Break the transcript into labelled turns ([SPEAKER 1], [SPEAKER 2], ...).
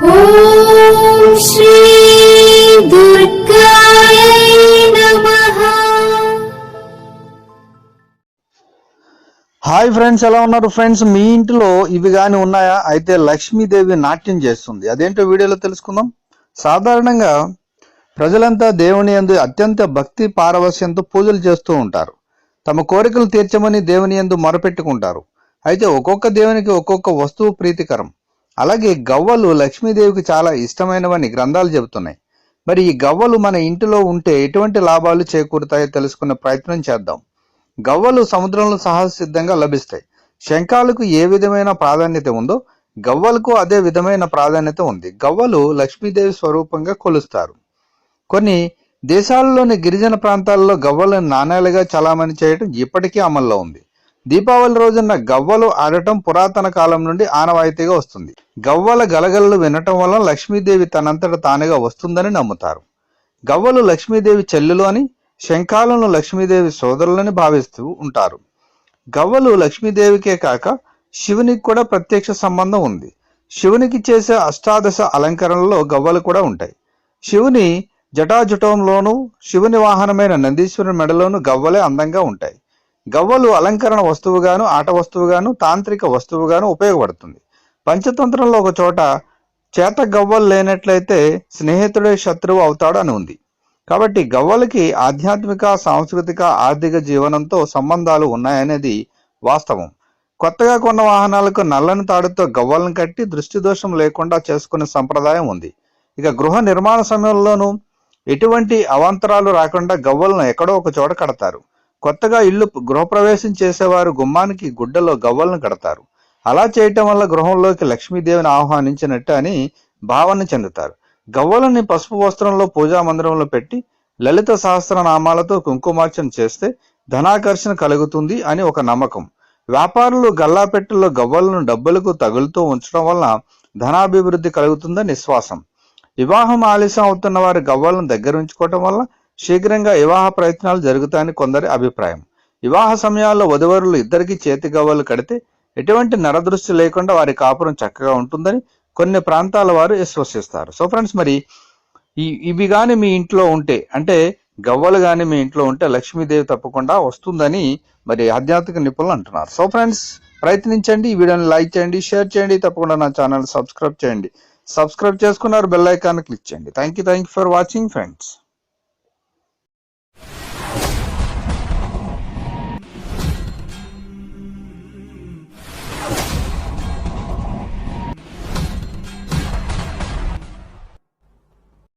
[SPEAKER 1] Hi friends ఎలా ఉన్నారు friends? మీ ఇంట్లో ఇవి గాని ఉన్నాయా? అయితే లక్ష్మీదేవి నాట్యం చేస్తుంది. అదేంటో వీడియోలో తెలుసుకుందాం. సాధారణంగా ప్రజలంతా దేవుని యందు అత్యంత భక్తి పారవస్యంతో పూజలు చేస్తూ ఉంటారు. తమ కోరికలు తీర్చమని దేవుని యందు మొరపెట్టుకుంటారు. అయితే ఒక్కొక్క దేవునికి ఒక్కొక్క వస్తువు ప్రీతికరం. అలాగే గవ్వలు లక్ష్మీదేవికి చాలా ఇష్టమైనవని గ్రంథాలు చెబుతున్నాయి. మరి ఈ గవ్వలు మన ఇంటిలో ఉంటే ఎటువంటి లాభాలు చేకూరుతాయో తెలుసుకునే ప్రయత్నం చేద్దాం. గవ్వలు సముద్రంలో సహజసిద్ధంగా లభిస్తాయి. శంఖాలకు ఏ విధమైన ప్రాధాన్యత ఉందో గవ్వలకు అదే విధమైన ప్రాధాన్యత ఉంది. గవ్వలు లక్ష్మీదేవి స్వరూపంగా కొలుస్తారు. కొన్ని దేశాలలోని గిరిజన ప్రాంతాల్లో గవ్వలను నాణేలుగా చలామణి చేయడం ఇప్పటికీ అమల్లో ఉంది. దీపావళి రోజున గవ్వలు ఆడటం పురాతన కాలం నుండి ఆనవాయితీగా వస్తుంది. గవ్వల గలగలలు వినటం వల్ల లక్ష్మీదేవి తనంతట తానుగా వస్తుందని నమ్ముతారు. గవ్వలు లక్ష్మీదేవి చెల్లెలు అని శంఖాలను లక్ష్మీదేవి సోదరులని భావిస్తూ ఉంటారు. గవ్వలు లక్ష్మీదేవికే కాక శివునికి కూడా ప్రత్యక్ష సంబంధం ఉంది. శివునికి చేసే అష్టాదశ అలంకరణలో గవ్వలు కూడా ఉంటాయి. శివుని జటాజుటంలోనూ శివుని వాహనమైన నందీశ్వరుని మెడలోను గవ్వలే అందంగా ఉంటాయి. గవ్వలు అలంకరణ వస్తువుగాను ఆట వస్తువుగాను తాంత్రిక వస్తువుగాను ఉపయోగపడుతుంది. పంచతంత్రంలో ఒక చోట చేత గవ్వలు లేనట్లయితే స్నేహితుడే శత్రువు అవుతాడు అని ఉంది. కాబట్టి గవ్వలకి ఆధ్యాత్మిక సాంస్కృతిక ఆర్థిక జీవనంతో సంబంధాలు ఉన్నాయనేది వాస్తవం. కొత్తగా కొన్న వాహనాలకు నల్లని తాడుతో గవ్వలను కట్టి దృష్టి దోషం లేకుండా చేసుకునే సంప్రదాయం ఉంది. ఇక గృహ నిర్మాణ సమయంలోనూ ఎటువంటి అవాంతరాలు రాకుండా గవ్వలను ఎక్కడో ఒక చోట కడతారు. కొత్తగా ఇల్లు గృహప్రవేశం చేసేవారు గుమ్మానికి గుడ్డలో గవ్వలను కడతారు. అలా చేయటం వల్ల గృహంలోకి లక్ష్మీదేవిని ఆహ్వానించినట్టు అని భావన చెందుతారు. గవ్వలని పసుపు వస్త్రంలో పూజా మందిరంలో పెట్టి లలిత సహస్రనామాలతో కుంకుమార్చన చేస్తే ధనాకర్షణ కలుగుతుంది అని ఒక నమ్మకం. వ్యాపారులు గల్లాపెట్టెల్లో గవ్వలను డబ్బులకు తగులుతూ ఉంచడం వల్ల ధనాభివృద్ధి కలుగుతుందని విశ్వాసం. వివాహం ఆలస్యం అవుతున్న వారి గవ్వలను దగ్గర ఉంచుకోవటం వల్ల శీఘ్రంగా వివాహ ప్రయత్నాలు జరుగుతాయని కొందరి అభిప్రాయం. వివాహ సమయాల్లో వధువరులు ఇద్దరికి చేతి గవ్వలు కడితే ఎటువంటి నరదృష్టి లేకుండా వారి కాపురం చక్కగా ఉంటుందని కొన్ని ప్రాంతాల వారు విశ్వసిస్తారు. సో ఫ్రెండ్స్ మరి ఈ ఇవి కానీ మీ ఇంట్లో ఉంటే అంటే గవ్వలు కానీ మీ ఇంట్లో ఉంటే లక్ష్మీదేవి తప్పకుండా వస్తుందని మరి ఆధ్యాత్మిక నిపుణులు అంటున్నారు. సో ఫ్రెండ్స్ ప్రయత్నించండి ఈ వీడియోని లైక్ చేయండి షేర్ చేయండి తప్పకుండా నా ఛానల్ సబ్స్క్రైబ్ చేయండి. సబ్స్క్రైబ్ చేసుకున్నారు బెల్ ఐకాన్ క్లిక్ చేయండి. Thank you thank you for watching friends.